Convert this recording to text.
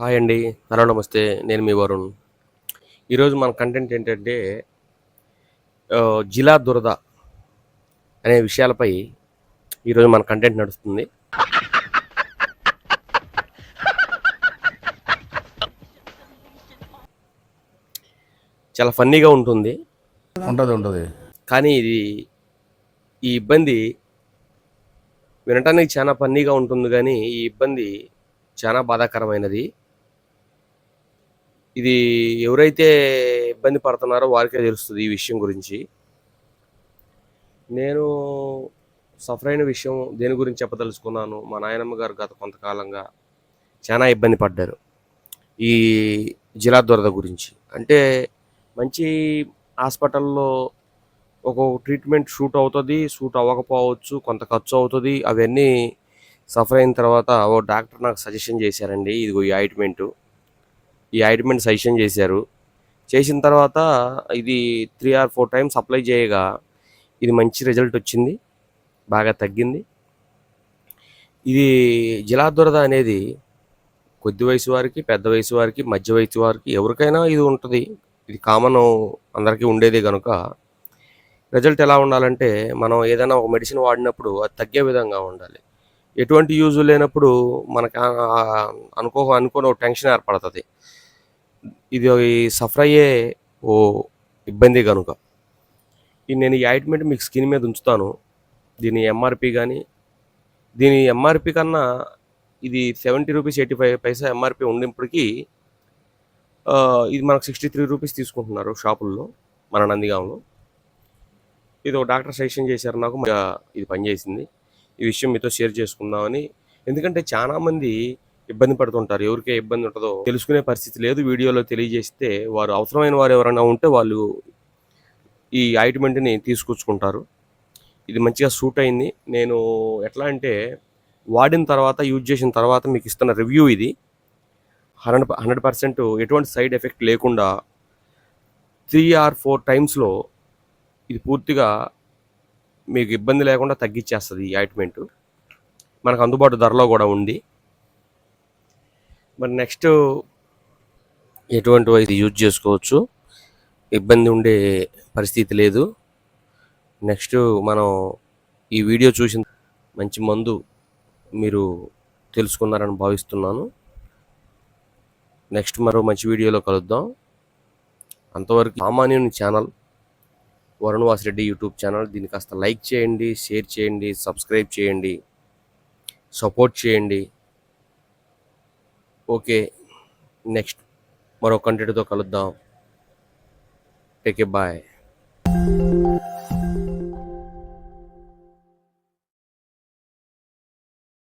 Hi అండి. Hello నమస్తే. నేను మీ వరుణ్. ఈరోజు మన కంటెంట్ ఏంటంటే జిలా దురద అనే విషయాలపై ఈరోజు మన కంటెంట్ నడుస్తుంది. చాలా ఫన్నీగా ఉంటుంది. ఉంటుంది ఉంటుంది. కానీ ఇది ఈ ఇబ్బంది వినటానికి చాలా ఫన్నీగా ఉంటుంది కానీ ఈ ఇబ్బంది చాలా బాధాకరమైనది. ఇది ఎవరైతే ఇబ్బంది పడుతున్నారో వారికే తెలుస్తుంది ఈ విషయం గురించి. నేను సఫర్ అయిన విషయం దేని గురించి చెప్పదలుచుకున్నాను? మా నాయనమ్మ గారు గత కొంతకాలంగా చాలా ఇబ్బంది పడ్డారు. ఈ జిలా దురద గురించి. అంటే మంచి హాస్పిటల్లో ఒక ట్రీట్మెంట్ షూట్ అవుతుంది షూట్ అవ్వకపోవచ్చు కొంత ఖర్చు అవుతుంది అవన్నీ సఫర్ అయిన తర్వాత ఓ డాక్టర్ నాకు సజెషన్ చేశారండి. ఇదిగో ఈ ఆయింట్మెంటు ఈ ఆయింట్మెంట్ సజెషన్ చేశారు. చేసిన తర్వాత ఇది three or four times apply చేయగా ఇది మంచి రిజల్ట్ వచ్చింది. బాగా తగ్గింది. ఇది జిలాదురద అనేది కొద్ది వయసు వారికి పెద్ద వయసు వారికి మధ్య వయసు వారికి ఎవరికైనా ఇది ఉంటుంది. ఇది కామన్ అందరికీ ఉండేదే కనుక రిజల్ట్ ఎలా ఉండాలంటే మనం ఏదైనా ఒక మెడిసిన్ వాడినప్పుడు అది తగ్గే విధంగా ఉండాలి. ఎటువంటి యూజ్ లేనప్పుడు మనకు అనుకో అనుకోని ఒక టెన్షన్ ఏర్పడుతుంది. ఇది సఫర్ అయ్యే ఓ ఇబ్బంది కనుక ఈ నేను ఈ ఆయింట్మెంట్ మీకు స్కిన్ మీద ఉంచుతాను. దీని ఎంఆర్పి కానీ దీని ఎంఆర్పి కన్నా ఇది seventy rupees eighty five paisa MRP ఉన్నప్పటికీ ఇది మనకు సిక్స్టీ త్రీ రూపీస్ తీసుకుంటున్నారు షాపుల్లో మన నందిగాంలో. ఇది ఒక డాక్టర్ సజెషన్ చేశారు నాకు ఇది పనిచేసింది. ఈ విషయం మీతో షేర్ చేసుకుందామని. ఎందుకంటే చాలామంది ఇబ్బంది పడుతుంటారు. ఎవరికే ఇబ్బంది ఉంటుందో తెలుసుకునే పరిస్థితి లేదు. వీడియోలో తెలియజేస్తే వారు అవసరమైన వారు ఎవరైనా ఉంటే వాళ్ళు ఈ ఆయింట్మెంట్ని తీసుకొచ్చుకుంటారు. ఇది మంచిగా సూట్ అయింది. నేను ఎట్లా అంటే వాడిన తర్వాత యూజ్ చేసిన తర్వాత మీకు ఇస్తున్న రివ్యూ ఇది. హండ్రెడ్ హండ్రెడ్ పర్సెంట్ ఎటువంటి సైడ్ ఎఫెక్ట్ లేకుండా త్రీ ఆర్ ఫోర్ టైమ్స్లో ఇది పూర్తిగా మీకు ఇబ్బంది లేకుండా తగ్గించేస్తుంది ఈ ఆయింట్మెంట్ మనకు అందుబాటు ధరలో కూడా ఉంది. మరి నెక్స్ట్ ఎటువంటి ఇది యూజ్ చేసుకోవచ్చు? ఇబ్బంది ఉండే పరిస్థితి లేదు. నెక్స్ట్ మనం ఈ వీడియో చూసిన మంచి మందు మీరు తెలుసుకున్నారని భావిస్తున్నాను. నెక్స్ట్ మరో మంచి వీడియోలో కలుద్దాం. అంతవరకు సామాన్యుని channel Varun Vasireddy YouTube channel. దీన్ని కాస్త లైక్ చేయండి షేర్ చేయండి సబ్స్క్రైబ్ చేయండి సపోర్ట్ చేయండి. ఓకే నెక్స్ట్ మరో కంటెంట్తో కలుద్దాం. Take a bye